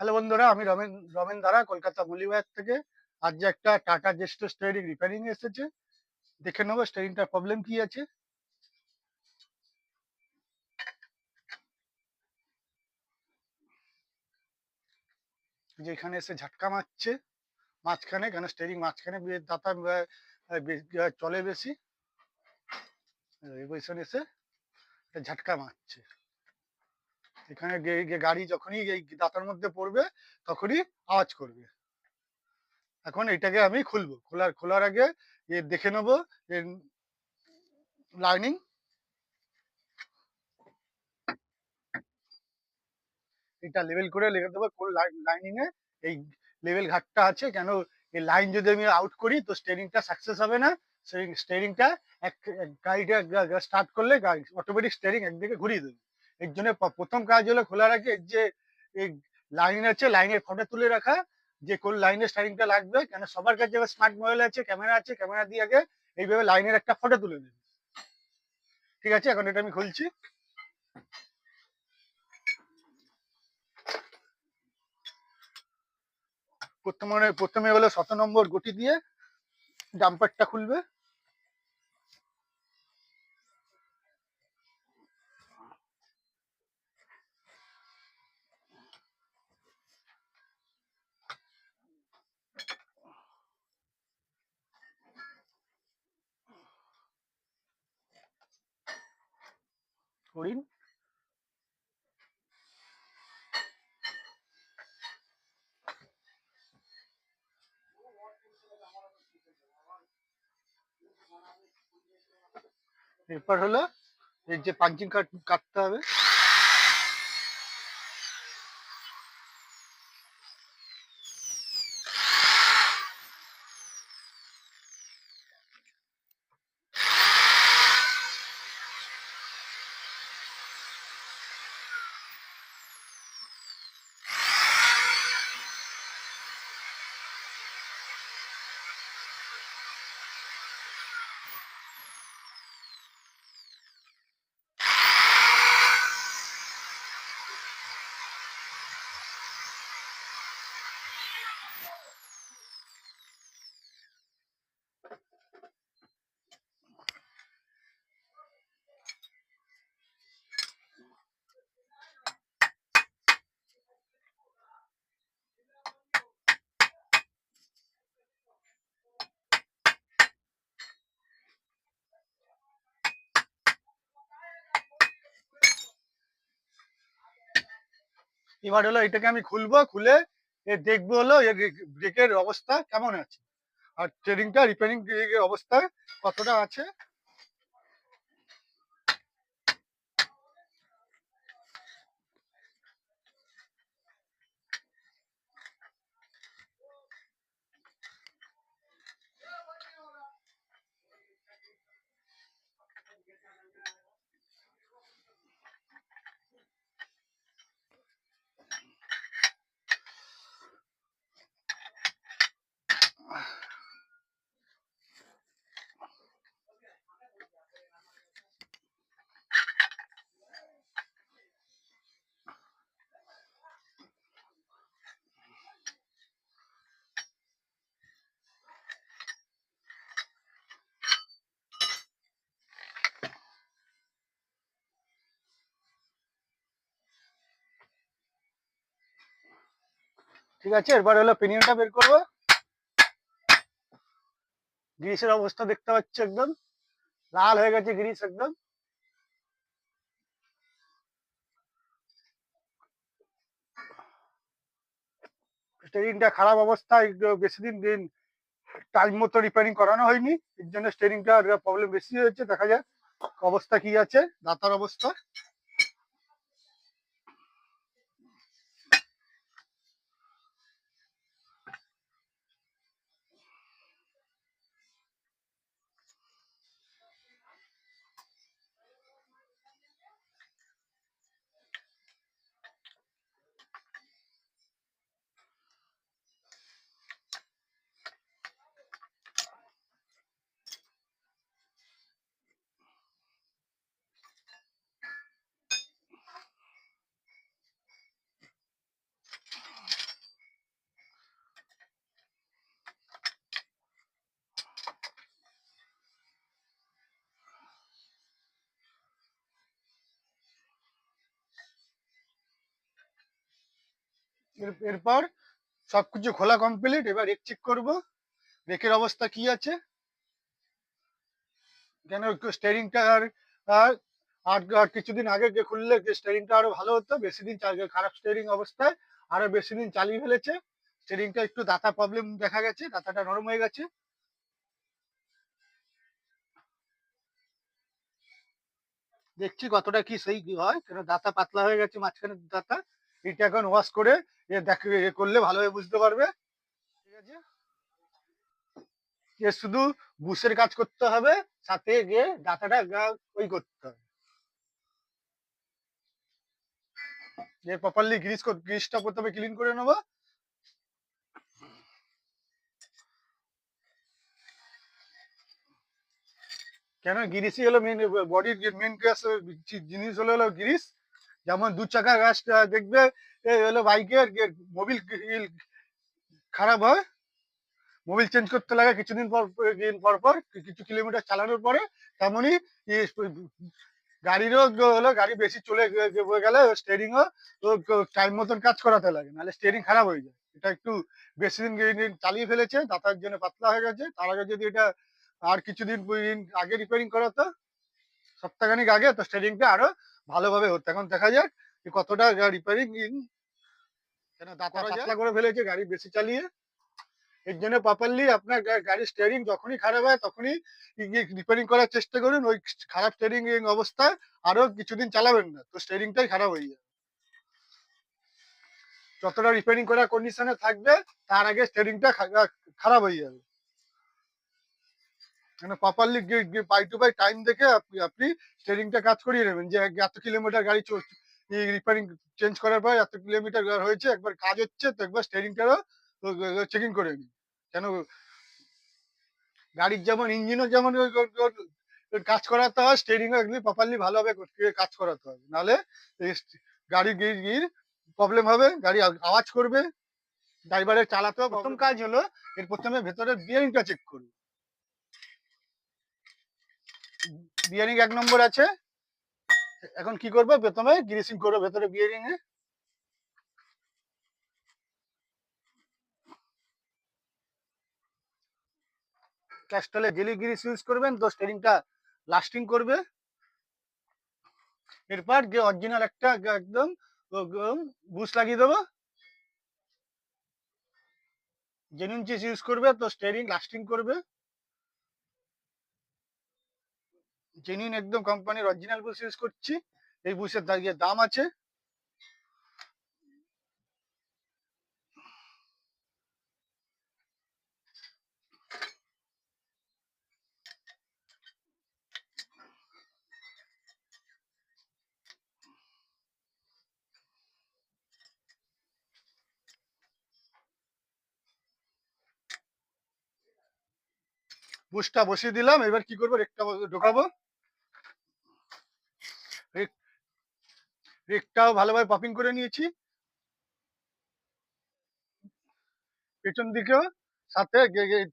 Hello বন্ধুরা, আমি রমেন রমেন দারা কলকাতা মুলিবাজার থেকে আজ যে একটা টাটা জেস্টো স্টেয়ারিং রিপেয়ারিং এসেছে। দেখে নেব স্টেয়ারিংটার প্রবলেম কি আছে। যে এখানে এসে ঝাটকা মারছে, মাঝখানে, কেন স্টেয়ারিং মাঝখানে দাতা চলে বেশি। এসে ঝাটকা মারছে। এখানে গাড়ি যখনই এই দাতার মধ্যে পড়বে, তখনই আওয়াজ করবে। এখন এটাকে আমি খুলবো। খোলার খোলার আগে এ দেখে নেব লাইনিং এটা লেভেল করে লিখে দেবো লাইনিং এ এই লেভেল ঘাটটা আছে। কেন এই লাইন যদি আমি আউট করি, তো স্টেরিংটা সাকসেস হবে না। স্টেরিংটা এক গাড়িটা স্টার্ট করলে অটোমেটিক স্টেরিং একদিকে ঘুরিয়ে দেবে। এর প্রথম কাজ হলো খোলার আগে যে লাইন আছে, লাইনের ফটো তুলে রাখা, যে কোন লাইনে স্টারিংটা লাগবে, কেন সবার কাছে স্মার্ট মোবাইল আছে ক্যামেরা আছে ক্যামেরা দিয়ে আগে এইভাবে লাইনের একটা ফটো তুলে নেবে। ঠিক আছে? এখন এটা আমি খুলছি। প্রথমে প্রথমে হলো শত নম্বর গটি দিয়ে ডাম্পারটা খুলবে। হরিণ এরপর হলো এর যে পাঞ্চিং কার্ড কাটতে হবে। এবার হলো এটাকে আমি খুলবো, খুলে এ দেখব হলো এর ব্রেকের অবস্থা কেমন আছে? আর ট্রেডিংটা রিপেয়ারিং অবস্থা কতটা আছে? ঠিক আছে, এরপর হলো পিনিয়নটা বের করব। গ্রিসের অবস্থা দেখতে পাচ্ছ একদম। লাল হয়ে গেছে গ্রিস একদম। স্টেরিংটা খারাপ অবস্থা বেশি দিন দিন টাইম মতো রিপেয়ারিং করানো হয়নি। এর জন্য স্টেরিংটা প্রবলেম বেশি হয়েছে, দেখা যাক অবস্থা কি আছে, দাতার অবস্থা। এরপর সবকিছু খোলা কমপ্লিট এবার রেক চেক করব রেকের অবস্থা কি আছে? কেন স্টেরিংটা আর আর কিছুদিন আগে যে খুললে যে স্টেরিংটা আরও ভালো হতো, বেশি দিন খারাপ স্টেরিং অবস্থায় আরও বেশি দিন চালিয়ে ফেলেছে। স্টেরিংটা একটু দাতা প্রবলেম দেখা গেছে দাতাটা নরম হয়ে গেছে। দেখছি কতটা কি সেই হয়, কেন দাতা পাতলা হয়ে গেছে, মাঝখানে দাতা এটা এখন ওয়াশ করে এ দেখ করলে ভালোভাবে বুঝতে পারবে। ঠিক আছে? এ শুধু বুশের কাজ করতে হবে, সাথে গিয়ে দাতাটা ওই করতে হবে। যে প্রপারলি গ্রিস গ্রিসটা প্রথমে ক্লিন করে নেব। কেন? গিরিসই হলো মেন বডির মেন জিনিস হলো হলো গিরিস যেমন দু চাকা গাছটা দেখবে হলো বাইকের মোবিল খারাপ হয়। মোবিল চেঞ্জ করতে লাগে কিছুদিন পর পর পর, কিছু কিলোমিটার চালানোর পরে তেমনই গাড়িরও হলো গাড়ি বেশি চলে গেলে স্টেরিংও টাইম মতন কাজ করাতে লাগে, নাহলে স্টেরিং খারাপ হয়ে যায়। এটা একটু বেশি দিন দিন চালিয়ে ফেলেছে দাতার জন্য পাতলা হয়ে গেছে, তার আগে যদি এটা আর কিছুদিন আগে রিপেয়ারিং করাতো, সপ্তাহখানিক আগে, তো স্টেরিংটা আরও ভালোভাবে হতো এখন দেখা যাক যে কতটা রিপেয়ারিং কেন দাতা পাতলা করে ফেলেছে গাড়ি বেশি চালিয়ে। এর জন্য প্রপারলি আপনার গাড়ির স্টিয়ারিং যখনই খারাপ হয় তখনই রিপেয়ারিং করার চেষ্টা করুন। ওই খারাপ স্টিয়ারিং অবস্থায় আরও কিছুদিন চালাবেন না তো স্টিয়ারিংটাই খারাপ হয়ে যাবে। যতটা রিপেয়ারিং করার কন্ডিশনে থাকবে তার আগে স্টিয়ারিংটা খারাপ হয়ে যাবে। মানে properly by to by time দেখে আপনি আপনি স্টিয়ারিংটা কাজ করিয়ে নেবেন। যে এত কিলোমিটার গাড়ি চলছে রিপেয়ারিং চেঞ্জ করার পর এত কিলোমিটার হয়েছে একবার কাজ হচ্ছে তো একবার স্টিয়ারিংটারও চেকিং করে নিন। কেন গাড়ির যেমন ইঞ্জিনও যেমন কাজ করাতে হয় স্টিয়ারিংও এগুলি প্রপারলি ভালোভাবে কাজ করাতে হবে। নাহলে গাড়ি গির প্রবলেম হবে গাড়ি আওয়াজ করবে ড্রাইভারের চালাতেও প্রথম কাজ হলো এর প্রথমে ভেতরের বিয়ারিংটা চেক করবে বিয়ারিং এক নম্বর আছে। এখন কি করব? প্রথমে গ্রিসিং করব, ভেতরে বিয়ারিং এ। ক্যাস্টলে জেলি গ্রিস ইউজ করবেন, তো স্টেরিংটা লাস্টিং করবে। এরপর যে অরিজিনাল একটা একদম বুশ লাগিয়ে দেবো। জেনুইন চিজ ইউজ করবে, তো স্টেরিং লাস্টিং করবে। জেনুইন একদম কোম্পানির অরিজিনাল বুশ ইউজ করছি। এই বুশের দাঁড়িয়ে দাম আছে। বুশটা বসিয়ে দিলাম। এবার কি করব? রেকটা ঢোকাবো রেক রেকটাও ভালোভাবে পপিং করে নিয়েছি। পেছন দিকেও, সাথে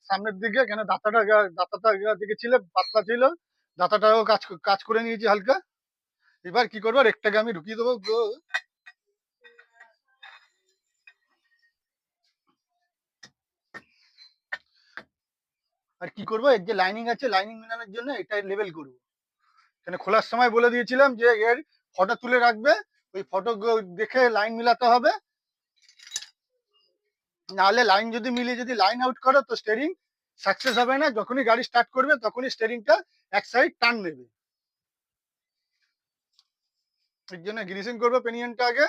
সামনের দিকে, কেন দাঁতাটা দাঁতাটা দিকে ছিল, পাতলা ছিল, দাঁতাটাও কাজ কাজ করে নিয়েছি হালকা। এবার কি করব, রেকটাকে আমি ঢুকিয়ে দেবো আর কি করব, এর যে লাইনিং আছে লাইনিং মেলানোর জন্য এটা লেভেল করব। কেন খোলার সময় বলে দিয়েছিলাম যে এর ফটো তুলে রাখবে, ওই ফটো দেখে লাইন মিলাতে হবে। নাহলে লাইন যদি মিলিয়ে যদি লাইন আউট করো তো স্টেরিং সাকসেস হবে না। যখনই গাড়ি স্টার্ট করবে তখনই স্টেরিংটা এক সাইড টান নেবে এর জন্য গ্রিসিং করব পেনিয়নটা আগে।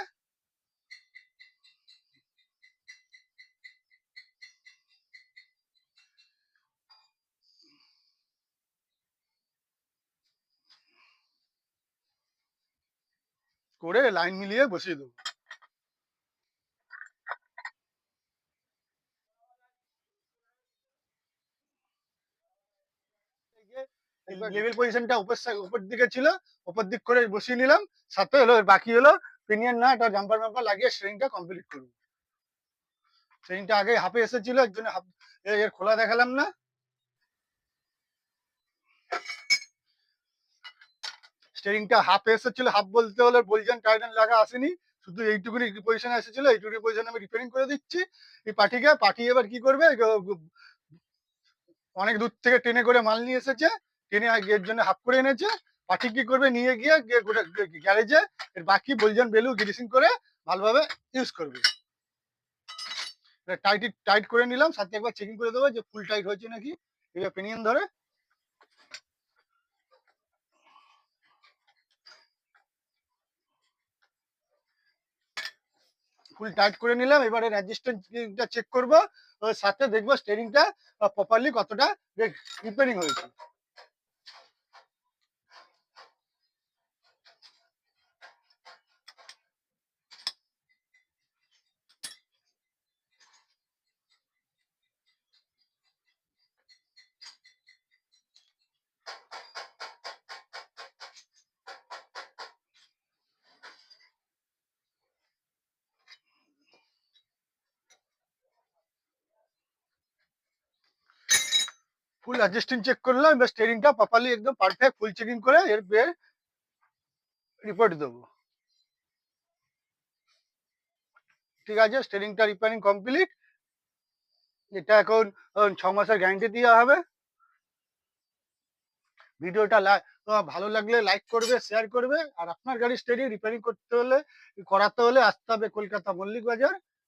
করে লাইন মিলিয়ে বসিয়ে দেবো। লেভেল পজিশনটা উপর উপর দিকে ছিল উপর দিক করে বসিয়ে নিলাম সাথে হলো বাকি হলো পিনিয়ন না এটা জাম্পার ম্যাম্পার লাগিয়ে স্ট্রিংটা কমপ্লিট করব। স্ট্রিংটা আগে হাফে এসেছিল এর হাফ এর খোলা দেখালাম না। স্টিয়ারিংটা হাফ এসেছিল হাফ বলতে হলে বলছেন টাইটান লাগা আসেনি। শুধু এইটুকুনি পজিশনে এসেছিল, এইটুকুনি পজিশনে আমি রিপেয়ারিং করে দিচ্ছি। এই পার্টিকে, পার্টি এবার কি করবে? অনেক দূর থেকে ট্রেনে করে মাল নিয়ে এসেছে। ট্রেনে এর জন্য হাফ করে এনেছে। পার্টি কি করবে? নিয়ে গিয়ে গিয়ে গ্যারেজে এর বাকি বলজন বেলু গ্রিসিং করে ভালোভাবে ইউজ করবে। টাইট টাইট করে নিলাম, সাথে একবার চেকিং করে দেবো যে ফুল টাইট হয়েছে নাকি। এবার পেনিয়ন ধরে। ফুল টাইট করে নিলাম, এবারে রেজিস্ট্যান্সটা চেক করব সাথে দেখব স্টেরিংটা প্রপারলি কতটা রিপেয়ারিং হয়েছে। ফুল অ্যাডজাস্টিং চেক করলাম, এবার স্টেরিংটা প্রপারলি একদম পারফেক্ট ফুল চেকিং করে এর বের রিপোর্ট দেবো। ঠিক আছে স্টেরিংটা রিপেয়ারিং কমপ্লিট এটা এখন ছ মাসের গ্যারান্টি দেওয়া হবে। ভিডিওটা ভালো লাগলে লাইক করবে শেয়ার করবে। আর আপনার গাড়ি স্টেরিং রিপেয়ারিং করতে হলে, করাতে হলে আসতে হবে কলকাতা মল্লিক বাজার